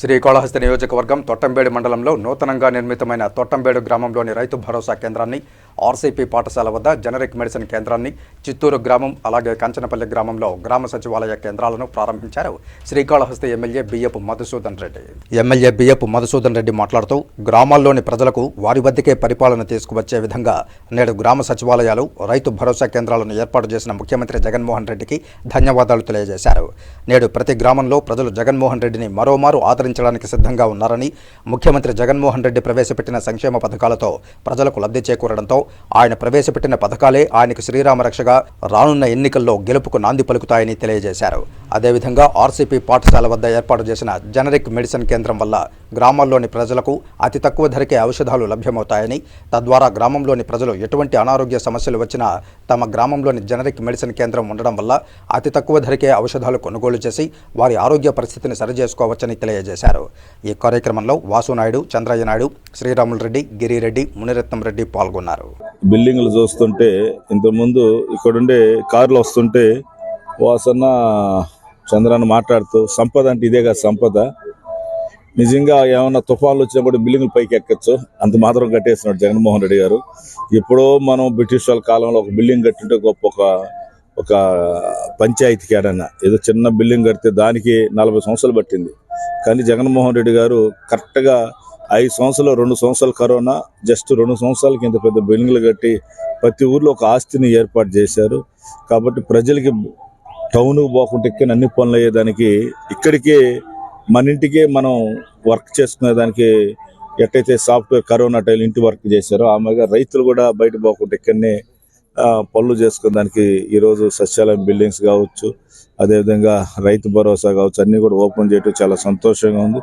శ్రీకాళహస్తి నియోజకవర్గం తొట్టంబేడు మండలంలో నూతనంగా నిర్మితమైన తొట్టంబేడు గ్రామంలోని రైతు భరోసా కేంద్రాన్ని ఆర్సీపీ పాఠశాల వద్ద జనరిక్ మెడిసిన్ కేంద్రాన్ని చిత్తూరు గ్రామం అలాగే కంచనపల్లి గ్రామంలో గ్రామ సచివాలయ కేంద్రాలను ప్రారంభించారు. శ్రీకాళహస్తి ఎమ్మెల్యే బియ్యపు మధుసూదన్ రెడ్డి. ఎమ్మెల్యే బియ్యపు మధుసూదన్ రెడ్డి మాట్లాడుతూ గ్రామాల్లోని ప్రజలకు వారి వద్దకే పరిపాలన తీసుకువచ్చే విధంగా నేడు గ్రామ సచివాలయాలు రైతు భరోసా కేంద్రాలను ఏర్పాటు చేసిన ముఖ్యమంత్రి జగన్మోహన్ రెడ్డికి ధన్యవాదాలు తెలియజేశారు. నేడు ప్రతి గ్రామంలో ప్రజలు జగన్మోహన్ రెడ్డిని మరోమారు ఆదరించడానికి సిద్ధంగా ఉన్నారని ముఖ్యమంత్రి జగన్మోహన్ రెడ్డి ప్రవేశపెట్టిన సంక్షేమ పథకాలతో ప్రజలకు లబ్ధి చేకూరడంతో ఆయన ప్రవేశపెట్టిన పథకాలే ఆయనకు శ్రీరామ రక్షగా రానున్న ఎన్నికల్లో గెలుపుకు నాంది పలుకుతాయని తెలియజేశారు. అదేవిధంగా ఆర్సీపీ పాఠశాల వద్ద ఏర్పాటు చేసిన జనరిక్ మెడిసిన్ కేంద్రం వల్ల గ్రామాల్లోని ప్రజలకు అతి తక్కువ ధరకే ఔషధాలు లభ్యమవుతాయని తద్వారా గ్రామంలోని ప్రజలు ఎటువంటి అనారోగ్య సమస్యలు వచ్చినా తమ గ్రామంలోని జనరిక్ మెడిసిన్ కేంద్రం ఉండడం వల్ల అతి తక్కువ ధరకే ఔషధాలు కొనుగోలు చేసి వారి ఆరోగ్య పరిస్థితిని సరిచేసుకోవచ్చని తెలియజేశారు. ఈ కార్యక్రమంలో వాసునాయుడు చంద్రయ్య నాయుడు శ్రీరాములు రెడ్డి గిరిరెడ్డి మునిరత్నం రెడ్డి పాల్గొన్నారు. బిల్డింగ్లు చూస్తుంటే ఇంతకుముందు ఇక్కడుండే కార్లు వస్తుంటే వాసన్న చంద్రాన్ని మాట్లాడుతూ సంపద అంటే ఇదే సంపద. నిజంగా ఏమన్నా తుఫాన్లు కూడా బిల్డింగ్లు పైకి ఎక్కచ్చు? అంత మాత్రం కట్టేస్తున్నాడు జగన్మోహన్ రెడ్డి గారు. ఎప్పుడో మనం బ్రిటిష్ వాళ్ళ కాలంలో ఒక బిల్డింగ్ కట్టింటే గొప్ప ఒక ఒక పంచాయతీకి ఏడన్నా ఏదో చిన్న బిల్డింగ్ కడితే దానికి నలభై సంవత్సరాలు పట్టింది. కానీ జగన్మోహన్ రెడ్డి గారు కరెక్ట్గా ఐదు సంవత్సరాలు రెండు సంవత్సరాలు కరోనా జస్ట్ రెండు సంవత్సరాలకి ఇంత పెద్ద బిల్డింగ్లు కట్టి ప్రతి ఊర్లో ఒక ఆస్తిని ఏర్పాటు చేశారు. కాబట్టి ప్రజలకి టౌన్కి పోకుండా ఇక్కడ అన్ని పనులు అయ్యేదానికి ఇక్కడికే మన ఇంటికే మనం వర్క్ చేసుకునే దానికి ఎట్టయితే సాఫ్ట్వేర్ కరోనా టైం ఇంటి వర్క్ చేశారో ఆమెగా రైతులు కూడా బయట పోకుండా ఇక్కడనే ఆ, పనులు చేసుకునే దానికి ఈరోజు సచివాలయం బిల్డింగ్స్ కావచ్చు అదేవిధంగా రైతు భరోసా కావచ్చు అన్ని కూడా ఓపెన్ చేయడం చాలా సంతోషంగా ఉంది.